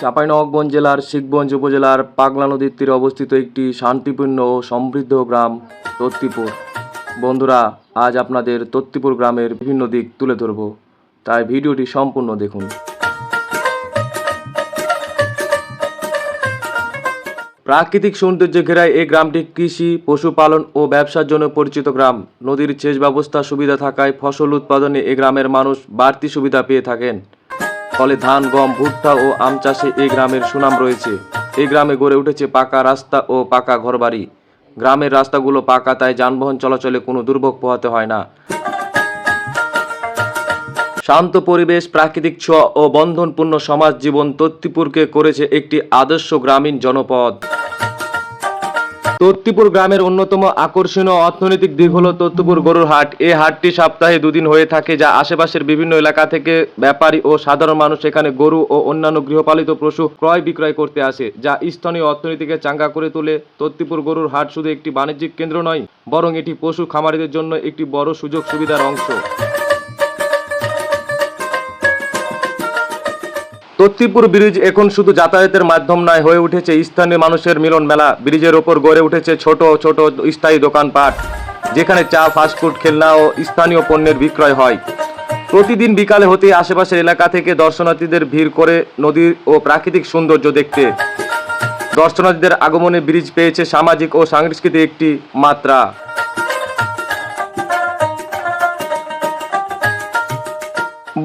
চাঁপাইনবাবগঞ্জ জেলার শিখগঞ্জ উপজেলার পাগলা নদীর তীরে অবস্থিত একটি শান্তিপূর্ণ ও সমৃদ্ধ গ্রাম তত্তিপুর। বন্ধুরা, আজ আপনাদের তত্তিপুর গ্রামের বিভিন্ন দিক তুলে ধরব। তাই ভিডিওটি সম্পূর্ণ দেখুন। প্রাকৃতিক সৌন্দর্য ঘেরায় এই গ্রামটি কৃষি, পশুপালন ও ব্যবসার জন্য পরিচিত গ্রাম। নদীর সেচ ব্যবস্থা সুবিধা থাকায় ফসল উৎপাদনে এই গ্রামের মানুষ বাড়তি সুবিধা পেয়ে থাকেন। ফলে ধান, গম, ভুট্টা ও আম চাষে এই গ্রামের সুনাম রয়েছে। এই গ্রামে গড়ে উঠেছে পাকা রাস্তা ও পাকা ঘরবাড়ি। গ্রামের রাস্তাগুলো পাকা, তাই যানবাহন চলাচলে কোনো দুর্ভোগ পোহাতে হয় না। শান্ত পরিবেশ, প্রাকৃতিক ছোঁয়া ও বন্ধনপূর্ণ সমাজ জীবন তত্তিপুরকে করেছে একটি আদর্শ গ্রামীণ জনপদ। তত্তিপুর গ্রামের অন্যতম আকর্ষণীয় অর্থনৈতিক দিক হলো তত্তিপুর গরুর হাট। এই হাটটি সপ্তাহে দুদিন হয়ে থাকে, যা আশেপাশের বিভিন্ন এলাকা থেকে ব্যাপারী ও সাধারণ মানুষ এখানে গরু ও অন্যান্য গৃহপালিত পশু ক্রয় বিক্রয় করতে আসে, যা স্থানীয় অর্থনীতিকে চাঙ্গা করে তোলে। তত্তিপুর গরুর হাট শুধু একটি বাণিজ্যিক কেন্দ্র নয়, বরং এটি পশু খামারিদের জন্য একটি বড় সুযোগ সুবিধার অংশ। তত্তিপুর ব্রিজ এখন শুধু যাতায়াতের মাধ্যম নয়, হয়ে উঠেছে স্থানীয় মানুষের মিলন মেলা। ব্রিজের ওপর গড়ে উঠেছে ছোট ছোট স্থায়ী দোকানপাট, যেখানে চা ফাস্টফুড খেলনা ও স্থানীয় পণ্যের বিক্রয় হয়। প্রতিদিন বিকালে হতে আশেপাশের এলাকা থেকে দর্শনার্থীদের ভিড় করে নদীর ও প্রাকৃতিক সৌন্দর্য দেখতে। দর্শনার্থীদের আগমনে ব্রিজ পেয়েছে সামাজিক ও সাংস্কৃতিক একটি মাত্রা।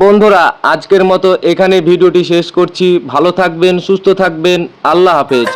বন্ধুরা আজকের মতো এখানে ভিডিওটি শেষ করছি। ভালো থাকবেন সুস্থ থাকবেন। আল্লাহ হাফেজ।